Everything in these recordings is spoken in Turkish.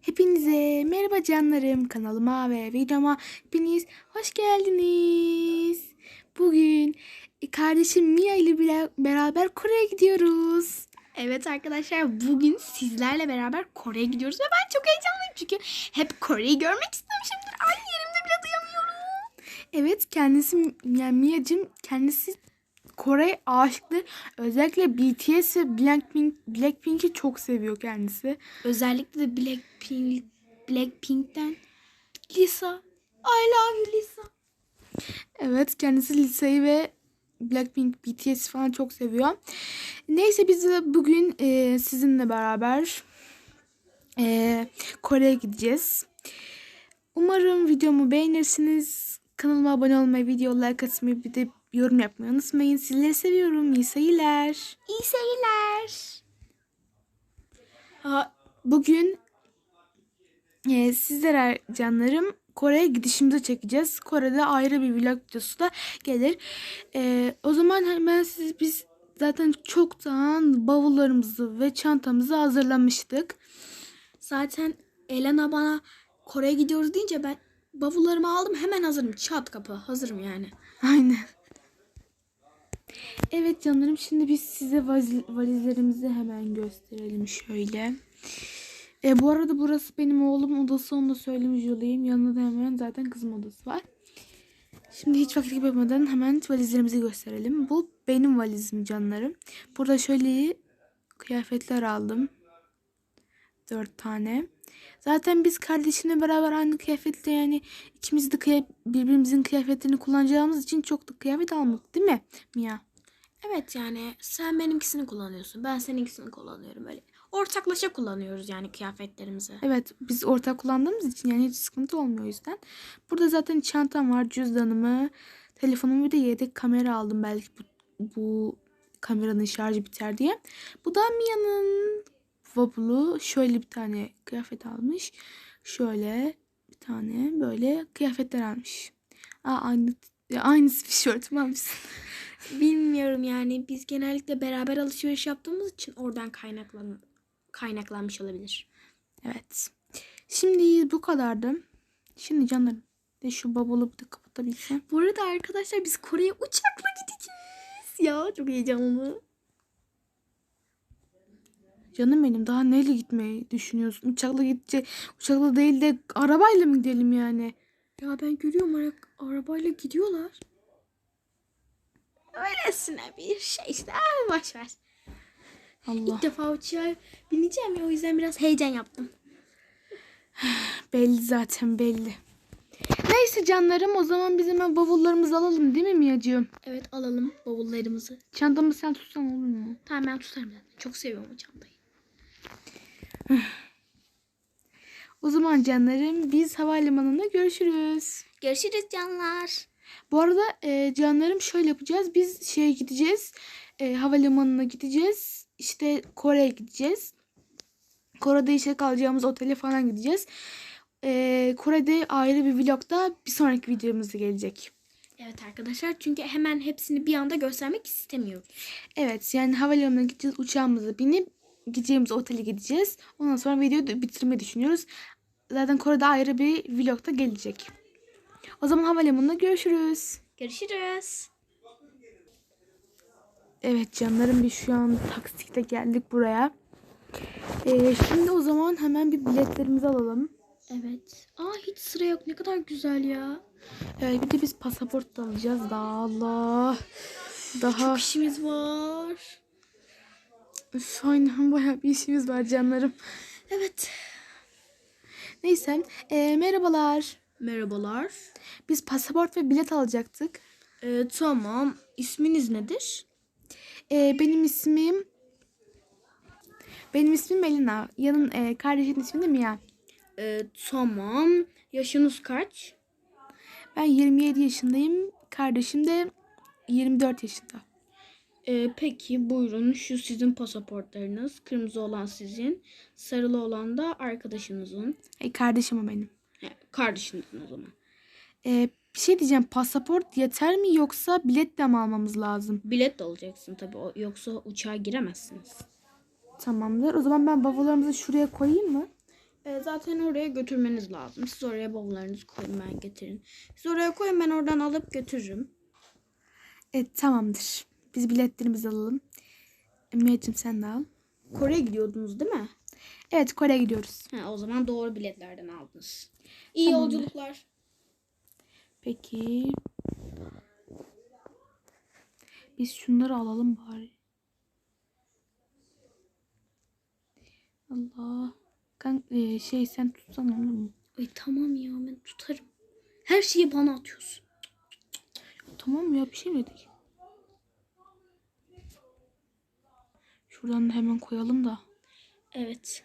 Hepinize merhaba canlarım kanalıma ve videoma hepiniz hoş geldiniz. Bugün kardeşim Mia ile beraber Kore'ye gidiyoruz. Evet arkadaşlar bugün sizlerle beraber Kore'ye gidiyoruz ve ben çok heyecanlıyım çünkü hep Kore'yi görmek istemişimdir. Ay yerimde bile duyamıyorum. Evet kendisi yani Mia'cım kendisi Kore aşıktır. Özellikle BTS ve Blackpink, Blackpink'i çok seviyor kendisi. Özellikle de Blackpink, Blackpink'ten Lisa. I love Lisa. Evet kendisi liseyi ve Blackpink, BTS falan çok seviyor. Neyse biz de bugün e, sizinle beraber e, Kore'ye gideceğiz. Umarım videomu beğenirsiniz. Kanalıma abone olmayı, video like atmayı bir de yorum yapmayı unutmayın. Sizleri seviyorum. İyi seyirler. İyi seyirler. Bugün e, sizlere canlarım Kore'ye gidişimizi çekeceğiz. Kore'de ayrı bir vlog videosu da gelir. E, o zaman hemen siz biz zaten çoktan bavullarımızı ve çantamızı hazırlamıştık. Zaten Elena bana Kore'ye gidiyoruz deyince ben bavullarımı aldım hemen hazırım. Çat kapı hazırım yani. Aynen. Evet canlarım şimdi biz size valiz- valizlerimizi hemen gösterelim şöyle. E, bu arada burası benim oğlum odası onu da söylemiş olayım. Yanında da hemen zaten kızım odası var. Şimdi hiç vakit kaybetmeden hemen valizlerimizi gösterelim. Bu benim valizim canlarım. Burada şöyle kıyafetler aldım. Dört tane. Zaten biz kardeşimle beraber aynı kıyafetle yani ikimiz de kıya- birbirimizin kıyafetlerini kullanacağımız için çok da kıyafet almadık değil mi Mia? Evet yani sen benimkisini kullanıyorsun. Ben seninkisini kullanıyorum böyle. Ortaklaşa kullanıyoruz yani kıyafetlerimizi. Evet biz ortak kullandığımız için yani hiç sıkıntı olmuyor o yüzden. Burada zaten çantam var, cüzdanımı, telefonumu bir de yedek kamera aldım belki bu, bu kameranın şarjı biter diye. Bu da Mia'nın vabulu şöyle bir tane kıyafet almış. Şöyle bir tane böyle kıyafetler almış. Aa, aynı aynı tişörtümü almışsın. Bilmiyorum yani biz genellikle beraber alışveriş yaptığımız için oradan kaynaklan kaynaklanmış olabilir. Evet. Şimdi bu kadardı. Şimdi canlarım. De şu bavulu bir de kapatabilsem. Bu arada arkadaşlar biz Kore'ye uçakla gideceğiz. Ya çok heyecanlı. Canım benim daha neyle gitmeyi düşünüyorsun? Uçakla gidecek. Uçakla değil de arabayla mı gidelim yani? Ya ben görüyorum ara- arabayla gidiyorlar. Öylesine bir şey işte. Aa, boş ver. Allah. İlk defa uçağa bineceğim ya o yüzden biraz heyecan yaptım. Belli zaten belli. Neyse canlarım o zaman biz hemen bavullarımızı alalım değil mi Miyacığım? Evet alalım bavullarımızı. Çantamı sen tutsan olur mu? Tamam ben tutarım zaten. Çok seviyorum o çantayı. O zaman canlarım biz havalimanında görüşürüz. Görüşürüz canlar. Bu arada e, canlarım şöyle yapacağız. Biz şeye gideceğiz. E, havalimanına gideceğiz. İşte Kore'ye gideceğiz. Kore'de işte kalacağımız otele falan gideceğiz. E, Kore'de ayrı bir vlogda bir sonraki videomuzda gelecek. Evet arkadaşlar çünkü hemen hepsini bir anda göstermek istemiyorum. Evet yani havalimanına gideceğiz. Uçağımıza binip gideceğimiz otele gideceğiz. Ondan sonra videoyu bitirmeyi düşünüyoruz. Zaten Kore'de ayrı bir vlogda gelecek. O zaman havalimanında görüşürüz. Görüşürüz. Evet canlarım biz şu an taksitle geldik buraya. Ee, şimdi o zaman hemen bir biletlerimizi alalım. Evet. Aa hiç sıra yok. Ne kadar güzel ya. Evet bir de biz pasaport da alacağız da Allah. Daha Çok işimiz var. Üf, aynen bayağı bir işimiz var canlarım. Evet. Neyse ee, merhabalar. Merhabalar. Biz pasaport ve bilet alacaktık. Ee, tamam. İsminiz nedir? Ee, benim ismim benim ismim Melina. Yanın e, kardeşin ismi de Mia. Ee, tamam. Yaşınız kaç? Ben 27 yaşındayım. Kardeşim de 24 yaşında. Ee, peki buyurun şu sizin pasaportlarınız. Kırmızı olan sizin. Sarılı olan da arkadaşınızın. Ay, kardeşim o benim. He, kardeşinizin o zaman. Ee, bir şey diyeceğim. Pasaport yeter mi yoksa bilet de mi almamız lazım? Bilet de alacaksın tabii. o- Yoksa uçağa giremezsiniz. Tamamdır. O zaman ben bavullarımızı şuraya koyayım mı? E, zaten oraya götürmeniz lazım. Siz oraya bavullarınızı koyun ben getirin. Siz oraya koyun ben oradan alıp götürürüm. Evet tamamdır. Biz biletlerimizi alalım. Emniyet'cim sen de al. Kore'ye gidiyordunuz değil mi? Evet Kore'ye gidiyoruz. Ha, o zaman doğru biletlerden aldınız. İyi Tamamdır. yolculuklar. Peki. Biz şunları alalım bari. Allah. Kan e, şey sen tutsan olur mu? Ay tamam ya ben tutarım. Her şeyi bana atıyorsun. Tamam ya bir şey mi dedik? Şuradan da hemen koyalım da. Evet.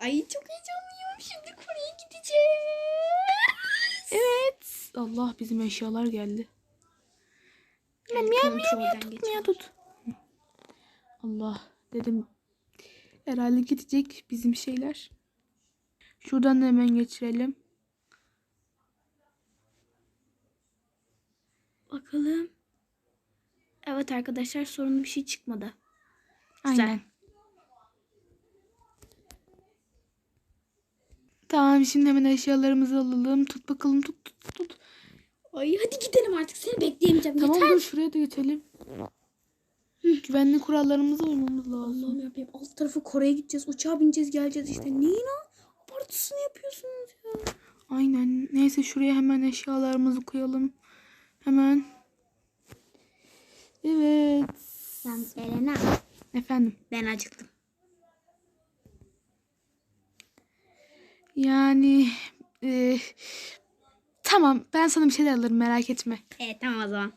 Ay çok heyecanlıyım. Şimdi Kore'ye gideceğiz. Evet. Allah bizim eşyalar geldi. Yani miyav, kontrolden Tut tut. Allah dedim. Herhalde gidecek bizim şeyler. Şuradan da hemen geçirelim. Bakalım. Evet arkadaşlar sorunlu bir şey çıkmadı. Güzel. Aynen. Tamam şimdi hemen eşyalarımızı alalım. Tut bakalım tut tut tut. Ay hadi gidelim artık seni bekleyemeyeceğim. Tamam Yeter. dur şuraya da geçelim. Güvenlik kurallarımıza uymamız lazım. Allah'ım yapayım. Alt tarafı Kore'ye gideceğiz. Uçağa bineceğiz geleceğiz işte. Neyin o? Abartısını yapıyorsunuz ya. Aynen. Neyse şuraya hemen eşyalarımızı koyalım. Hemen. Evet. Yalnız Elena. Efendim. Ben acıktım. Yani e, tamam ben sana bir şeyler alırım merak etme. Evet tamam o zaman.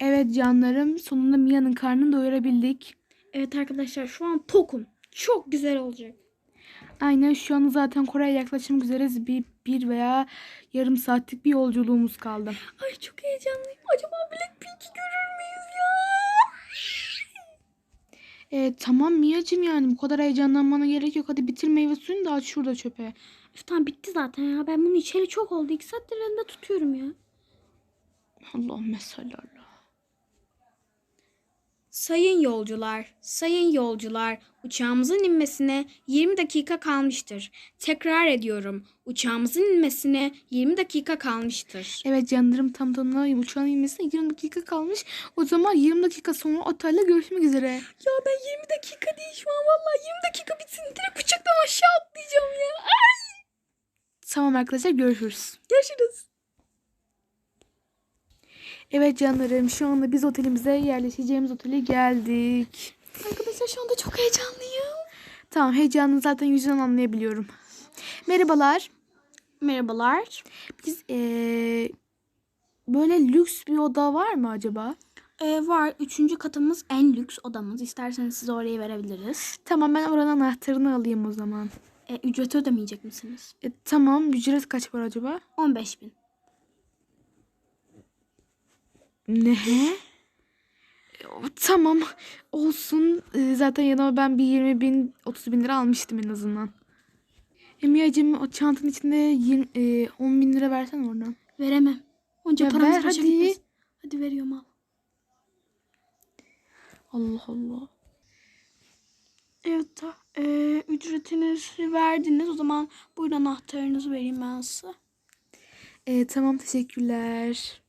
Evet canlarım sonunda Mia'nın karnını doyurabildik. Evet arkadaşlar şu an tokum. Çok güzel olacak. Aynen şu an zaten Kore'ye yaklaşmak üzereyiz. Bir, bir veya yarım saatlik bir yolculuğumuz kaldı. Ay çok heyecanlıyım. Acaba Blackpink'i görür müyüz ya? E, tamam Mia'cığım yani bu kadar heyecanlanmana gerek yok. Hadi bitir meyve suyunu da aç şurada çöpe. Üf, tamam bitti zaten ya. Ben bunu içeri çok oldu. İki saattir elinde tutuyorum ya. Allah'ım mesallallah. Sayın yolcular, sayın yolcular, uçağımızın inmesine 20 dakika kalmıştır. Tekrar ediyorum, uçağımızın inmesine 20 dakika kalmıştır. Evet canlarım tam tamına uçağın inmesine 20 dakika kalmış. O zaman 20 dakika sonra otelde görüşmek üzere. Ya ben 20 dakika değil şu an vallahi 20 dakika bitsin direkt uçaktan aşağı atlayacağım ya. Ay, Tamam arkadaşlar görüşürüz. görüşürüz. Evet canlarım şu anda biz otelimize yerleşeceğimiz otele geldik. Arkadaşlar şu anda çok heyecanlıyım. Tamam heyecanını zaten yüzünden anlayabiliyorum. Merhabalar. Merhabalar. Biz eee, böyle lüks bir oda var mı acaba? Ee, var. Üçüncü katımız en lüks odamız. İsterseniz size orayı verebiliriz. Tamam ben oranın anahtarını alayım o zaman. Ee, ücreti ödemeyecek misiniz? E, tamam ücret kaç var acaba? 15 bin. Ne? E, Tamam olsun. E, zaten yanıma ben bir 20 bin 30 bin lira almıştım en azından. Emiyacığım o çantanın içinde 20, e, 10 bin lira versen oradan. Veremem. Onca Ya paramız ver hadi. gitmesin. Hadi veriyorum al. Allah Allah. Evet. ta- ee, ücretinizi verdiniz. O zaman buyurun anahtarınızı vereyim ben size. E, tamam teşekkürler.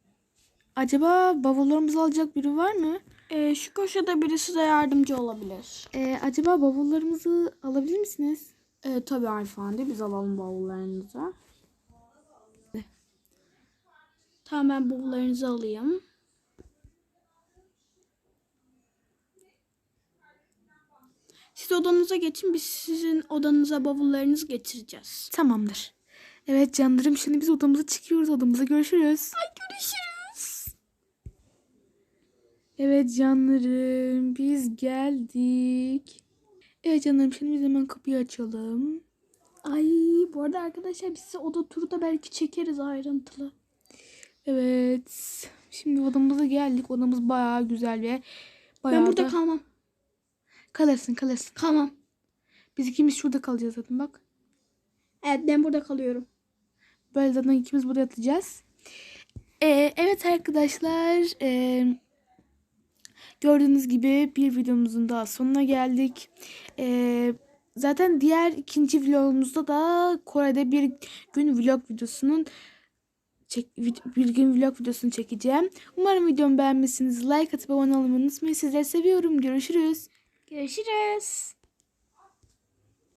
Acaba bavullarımızı alacak biri var mı? Ee, şu köşede biri size yardımcı olabilir. E, acaba bavullarımızı alabilir misiniz? Ee, tabii hanımefendi. Biz alalım bavullarınızı. Tamam ben bavullarınızı alayım. Siz odanıza geçin. Biz sizin odanıza bavullarınızı getireceğiz. Tamamdır. Evet canlarım şimdi biz odamıza çıkıyoruz. Odamıza görüşürüz. Ay görüşürüz. Evet canlarım biz geldik. Evet canlarım şimdi biz hemen kapıyı açalım. Ay bu arada arkadaşlar biz size oda turu da belki çekeriz ayrıntılı. Evet. Şimdi odamıza geldik. Odamız bayağı güzel ve bayağı ben burada da... kalmam. kalırsın kalırsın. Kalmam. Biz ikimiz şurada kalacağız zaten bak. Evet ben burada kalıyorum. Böyle zaten ikimiz burada yatacağız. Ee, evet arkadaşlar. ee, gördüğünüz gibi bir videomuzun daha sonuna geldik. Ee, zaten diğer ikinci vlogumuzda da Kore'de bir gün vlog videosunun çek, bir gün vlog videosunu çekeceğim. Umarım videomu beğenmişsiniz. Like atıp abone olmayı unutmayın. Sizleri seviyorum. Görüşürüz. Görüşürüz.